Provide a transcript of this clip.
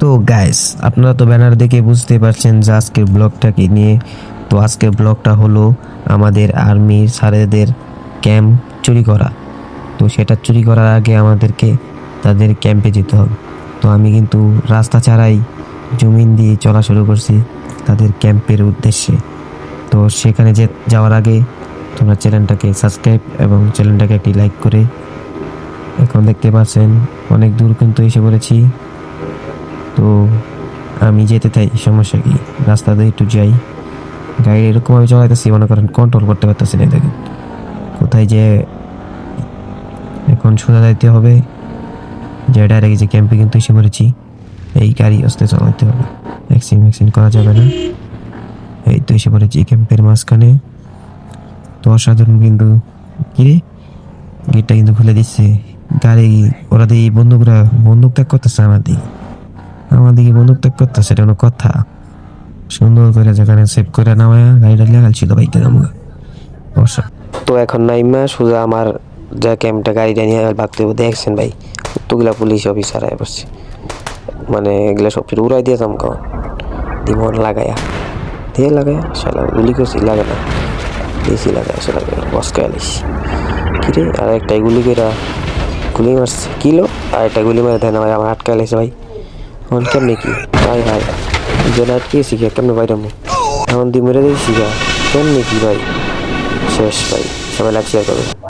তো গাইস আপনারা তো ব্যানার দেখে বুঝতে পারছেন যে আজকের ব্লগটাকে নিয়ে। তো আজকের ব্লগটা হলো আমাদের আর্মির স্যারেদের ক্যাম্প চুরি করা। তো সেটা চুরি করার আগে আমাদেরকে তাদের ক্যাম্পে যেতে হবে। তো আমি কিন্তু রাস্তা ছাড়াই জমিন দিয়ে চলা শুরু করছি তাদের ক্যাম্পের উদ্দেশ্যে। তো সেখানে যে যাওয়ার আগে তোমরা চ্যানেলটাকে সাবস্ক্রাইব এবং চ্যানেলটাকে একটি লাইক করে। এখন দেখতে পাচ্ছেন, অনেক দূর কিন্তু এসে পড়েছি। তো আমি যেতে চাই, সমস্যা কি? রাস্তা দিয়ে একটু যাই। গাড়ি এরকমভাবে চালাইতেছি, মনে করেন কন্ট্রোল করতে পারতেছি না দেখেন। কোথায় যে এখন সোজা যাইতে হবে। যে ডাইরেক্ট যে ক্যাম্পে কিন্তু এসে পড়েছি, এই গাড়ি আস্তে চালাতে হবে। ভ্যাকসিন ভ্যাকসিন করা যাবে না। এই তো এসে পড়েছি ক্যাম্পের মাঝখানে। তো অসাধারণ কিন্তু কিরে গেটটা কিন্তু খুলে দিচ্ছে। গাড়ি, ওরা দিয়ে বন্দুকরা, বন্দুক ত্যাগ করতেছে আমার দিকে আমার দিকে বন্দুক ত্যাগ করতেছে, এটা কোনো কথা। সুন্দর করে যেখানে সেভ করে নামায়া গাড়িটা লেগাল ছিল বাইকটা নামা অসা তো এখন নাইমা, সোজা আমার যা ক্যাম্পটা গাড়িটা নিয়ে ভাগতে দেখছেন ভাই? কতগুলা পুলিশ অফিসার আয় বসছে। মানে এগুলা সব কিছু উড়াই দিয়ে চমকাও। দিমন লাগায়া। দিয়ে লাগায়া? শালা, গুলি করছি, লাগে না। দিয়েছি লাগায়া শালা বসকে আলিস কিরে আর একটা গুলি করে গুলি মারছে। কিলো আর একটা গুলি মারে ভাই, আমার আটকা লাইছে ভাই। এখন কেমনি কি ভাই ভাই জেলা আটকেছি শিখিয়া কেমনে বাইরে এখন দি মেরে দিয়েছি শিখা কেমনি কি ভাই শেষ ভাই সবাই আর কবে